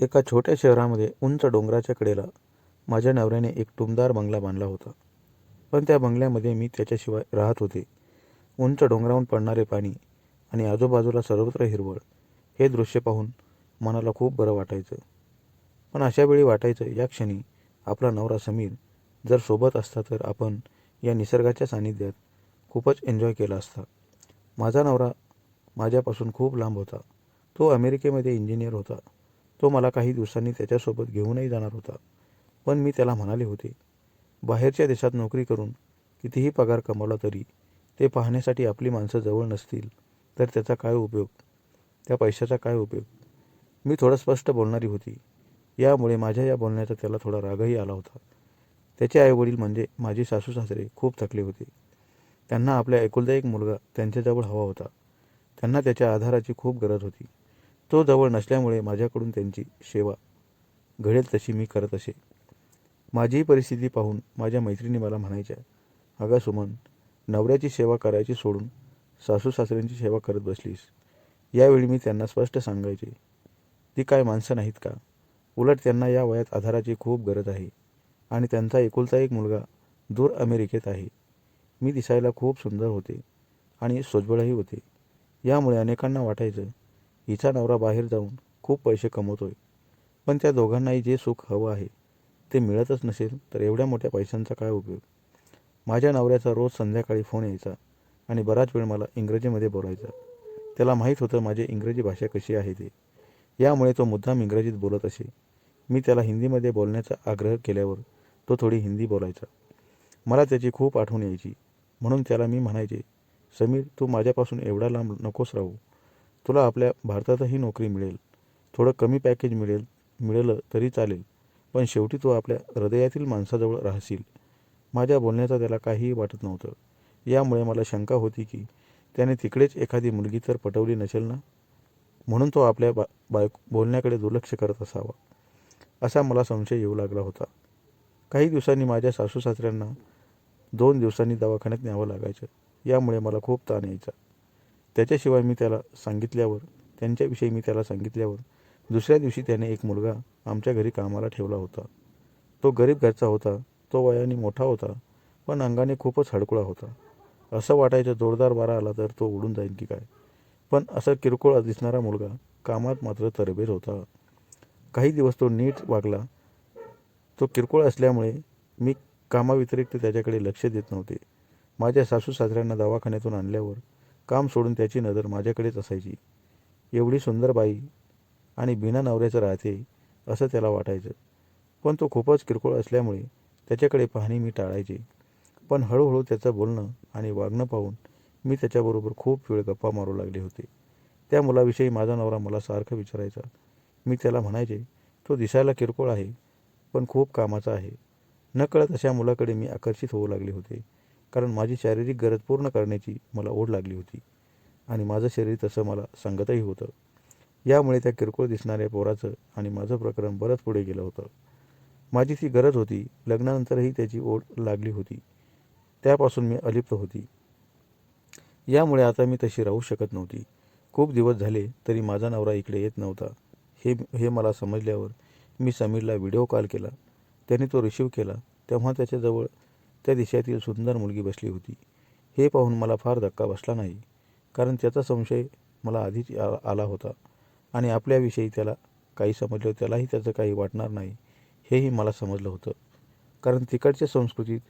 एका छोट्या शहरामध्ये उंच डोंगराच्या कडेला माझ्या नवऱ्याने एक टुमदार बंगला बांधला होता. पण त्या बंगल्यामध्ये मी त्याच्याशिवाय राहत होते. उंच डोंगरावरून पडणारे पाणी आणि आजूबाजूला सर्वत्र हिरवळ हे दृश्य पाहून मनाला खूप बरं वाटायचं. पण अशावेळी वाटायचं या क्षणी आपला नवरा समीर जर सोबत असता तर आपण या निसर्गाच्या सानिध्यात खूपच एन्जॉय केला असता. माझा नवरा माझ्यापासून खूप लांब होता. तो अमेरिकेमध्ये इंजिनियर होता. तो मला काही दिवसांनी त्याच्यासोबत घेऊनही जाणार होता. पण मी त्याला म्हणाले होते बाहेरच्या देशात नोकरी करून कितीही पगार कमावला तरी ते पाहण्यासाठी आपली माणसं जवळ नसतील तर त्याचा काय उपयोग? त्या पैशाचा काय उपयोग? मी थोडं स्पष्ट बोलणारी होती. यामुळे माझ्या या बोलण्याचा त्याला थोडा रागही आला होता. त्याचे आईवडील म्हणजे माझे सासू सासरे खूप थकले होते. त्यांना आपल्या एकुलदा एक मुलगा त्यांच्याजवळ हवा होता. त्यांना त्याच्या आधाराची खूप गरज होती. तो जवळ नसल्यामुळे माझ्याकडून त्यांची सेवा घडेल तशी मी करत असे. माझीही परिस्थिती पाहून माझ्या मैत्रिणी मला म्हणायच्या अगं सुमन नवऱ्याची सेवा करायची सोडून सासू सासऱ्यांची सेवा करत बसलीस. यावेळी मी त्यांना स्पष्ट सांगायचे ती काय माणसं नाहीत का? उलट त्यांना या वयात आधाराची खूप गरज आहे आणि त्यांचा एकुलता एक मुलगा दूर अमेरिकेत आहे. मी दिसायला खूप सुंदर होते आणि सोजबळही होते. यामुळे अनेकांना वाटायचं हिचा नवरा बाहेर जाऊन खूप पैसे कमवतोय. पण त्या दोघांनाही जे सुख हवं आहे ते मिळतच नसेल तर एवढ्या मोठ्या पैशांचा काय उपयोग? माझ्या नवऱ्याचा रोज संध्याकाळी फोन यायचा आणि बराच वेळ मला इंग्रजीमध्ये बोलायचा. त्याला माहीत होतं माझी इंग्रजी भाषा कशी आहे ते. यामुळे तो मुद्दाम इंग्रजीत बोलत असे. मी त्याला हिंदीमध्ये बोलण्याचा आग्रह केल्यावर तो थोडी हिंदी बोलायचा. मला त्याची खूप आठवण यायची. म्हणून त्याला मी म्हणायचे समीर तू माझ्यापासून एवढा लांब नकोस राहू. तुला आपल्या भारतातही नोकरी मिळेल. थोडं कमी पॅकेज मिळेल मिळालं तरी चालेल. पण शेवटी तू आपल्या हृदयातील माणसाजवळ राहशील. माझ्या बोलण्याचा त्याला काहीही वाटत नव्हतं. यामुळे मला शंका होती की त्याने तिकडेच एखादी मुलगी तर पटवली नसेल ना? म्हणून तो आपल्या बा बाय बोलण्याकडे दुर्लक्ष करत असावा. असा मला संशय येऊ लागला होता. काही दिवसांनी माझ्या सासू सासऱ्यांना दोन दिवसांनी दवाखान्यात न्यावं लागायचं. यामुळे मला खूप ताण यायचा. त्याच्याशिवाय मी त्याला सांगितल्यावर त्यांच्याविषयी मी त्याला सांगितल्यावर दुसऱ्या दिवशी त्याने एक मुलगा आमच्या घरी कामाला ठेवला होता. तो गरीब घरचा होता तो वयाने मोठा होता पण अंगाने खूपच हडकुळा होता. असं वाटायचं जोरदार वारा आला तर तो उडून जाईल की काय? पण असं किरकोळ दिसणारा मुलगा कामात मात्र तरबेज होता. काही दिवस तो नीट वागला. तो किरकोळ असल्यामुळे मी कामाव्यतिरिक्त त्याच्याकडे लक्ष देत नव्हते. माझ्या सासू सासऱ्यांना दवाखान्यातून आणल्यावर काम सोडून त्याची नजर माझ्याकडेच असायची. एवढी सुंदर बाई आणि बिना नवऱ्याचं राहते असं त्याला वाटायचं. पण तो खूपच किरकोळ असल्यामुळे त्याच्याकडे पाहणे मी टाळायचे. पण हळूहळू त्याचं बोलणं आणि वागणं पाहून मी त्याच्याबरोबर खूप वेळ गप्पा मारू लागले होते. त्या मुलाविषयी माझा नवरा मला सारखं विचारायचा. मी त्याला म्हणायचे तो दिसायला किरकोळ आहे पण खूप कामाचा आहे. नकळत अशा मुलाकडे मी आकर्षित होऊ लागले होते. कारण माझी शारीरिक गरज पूर्ण करण्याची मला ओढ लागली होती. आणि माझं शरीर तसं मला सांगतही होतं. यामुळे त्या किरकोळ दिसणाऱ्या पोराचं आणि माझं प्रकरण बरंच पुढे गेलं होतं. माझी ती गरज होती. लग्नानंतरही त्याची ओढ लागली होती. त्यापासून मी अलिप्त होती. यामुळे आता मी तशी राहू शकत नव्हती. खूप दिवस झाले तरी माझा नवरा इकडे येत नव्हता. हे हे मला समजल्यावर मी समीरला व्हिडिओ कॉल केला. त्याने तो रिसीव्ह केला. तेव्हा त्याच्याजवळ त्या देशातील सुंदर मुलगी बसली होती. हे पाहून मला फार धक्का बसला नाही कारण त्याचा संशय मला आधीच आ आला होता आणि आपल्याविषयी त्याला काही समजलं त्यालाही त्याचं काही वाटणार नाही हेही मला समजलं होतं. कारण तिकडच्या संस्कृतीत